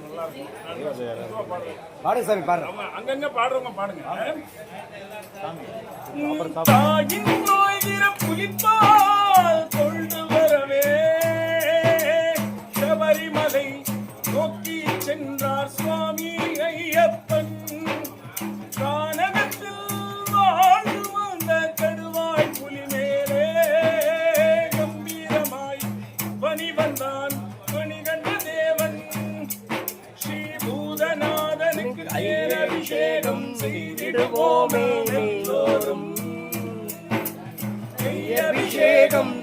நல்லா இருக்கும். பாடுங்க. அங்கங்க பாடுறவங்க பாடுங்க. தாயின் கொண்டு வரவே. சபரிமலை நோக்கி சென்றார் சுவாமி. செய்திடுவோமே எல்லோரும் நெய் அபிஷேகம்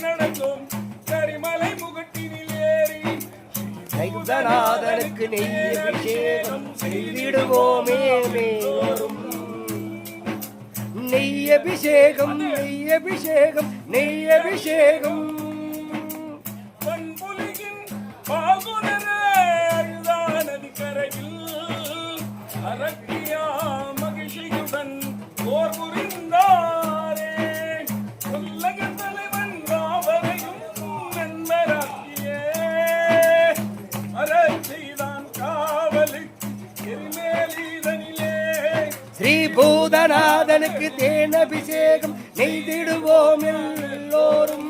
நடக்கும். கரிமலை முகட்டினில் ஏறி கைதநாதனுக்கு நெய் அபிஷேகம் செய்திடுவோமே மேலும். நெய் அபிஷேகம் நெய் அபிஷேகம் நெய் அபிஷேகம் பூதநாதனுக்கு தேன் அபிஷேகம் நெய்திடுவோம் எல்லோரும்.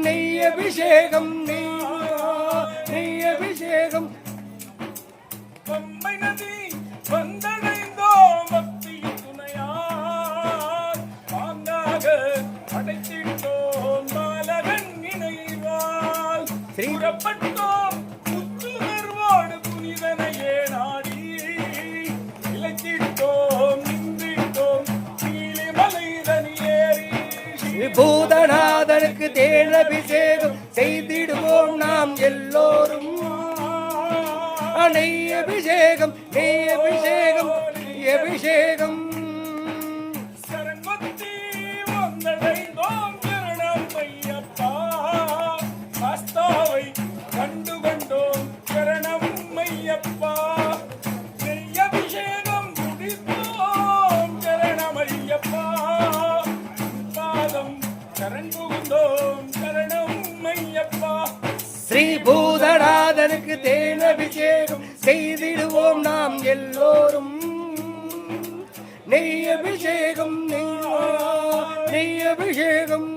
நெய் அபிஷேகம் நெய் அபிஷேகம். பம்பை நதி வந்தடைந்தோம் பக்தியின் துணையார். பாங்காக அடைத்திட்டோம் பாலகன் நினைவால் ஸ்ரீ- பூதநாதனுக்கு தேன் அபிஷேகம் செய்திடுவோம் நாம் எல்லோரும். நெய் அபிஷேகம் நெய் அபிஷேகம் அபிஷேகம். கண்டு கண்டோம் சரணம் ஐயப்பா. பூதநாதனுக்கு தேன் அபிஷேகம் செய்திடுவோம் நாம் எல்லோரும். நெய் அபிஷேகம் நெய் நெய் அபிஷேகம்